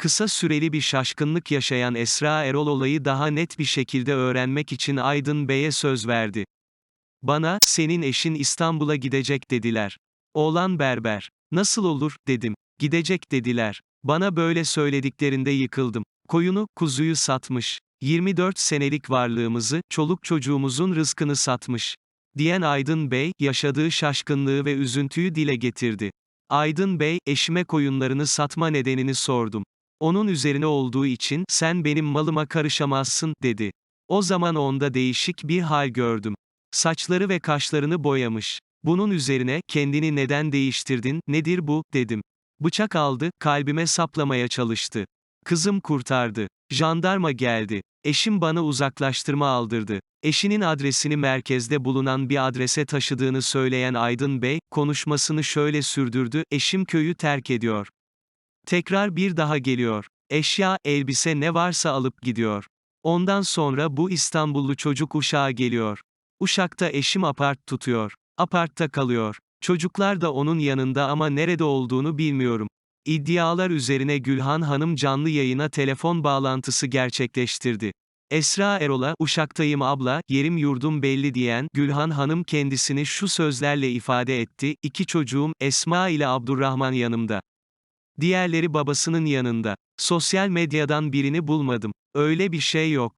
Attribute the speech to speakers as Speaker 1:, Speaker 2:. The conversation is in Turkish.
Speaker 1: Kısa süreli bir şaşkınlık yaşayan Esra Erol olayı daha net bir şekilde öğrenmek için Aydın Bey'e söz verdi. Bana, senin eşin İstanbul'a gidecek dediler. Oğlan berber. Nasıl olur, dedim. Gidecek dediler. Bana böyle söylediklerinde yıkıldım. Koyunu, kuzuyu satmış. 24 senelik varlığımızı, çoluk çocuğumuzun rızkını satmış. Diyen Aydın Bey, yaşadığı şaşkınlığı ve üzüntüyü dile getirdi. Aydın Bey, eşime koyunlarını satma nedenini sordum. Onun üzerine olduğu için, sen benim malıma karışamazsın, dedi. O zaman onda değişik bir hal gördüm. Saçları ve kaşlarını boyamış. Bunun üzerine, kendini neden değiştirdin, nedir bu, dedim. Bıçak aldı, kalbime saplamaya çalıştı. Kızım kurtardı. Jandarma geldi. Eşim bana uzaklaştırma aldırdı. Eşinin adresini merkezde bulunan bir adrese taşıdığını söyleyen Aydın Bey, konuşmasını şöyle sürdürdü, eşim köyü terk ediyor. Tekrar bir daha geliyor. Eşya, elbise ne varsa alıp gidiyor. Ondan sonra bu İstanbullu çocuk Uşak'a geliyor. Uşak'ta eşim apart tutuyor. Apartta kalıyor. Çocuklar da onun yanında ama nerede olduğunu bilmiyorum. İddialar üzerine Gülhan Hanım canlı yayına telefon bağlantısı gerçekleştirdi. Esra Erol'a, Uşak'tayım abla, yerim yurdum belli diyen, Gülhan Hanım kendisini şu sözlerle ifade etti, iki çocuğum, Esma ile Abdurrahman yanımda. Diğerleri babasının yanında. Sosyal medyadan birini bulmadım. Öyle bir şey yok.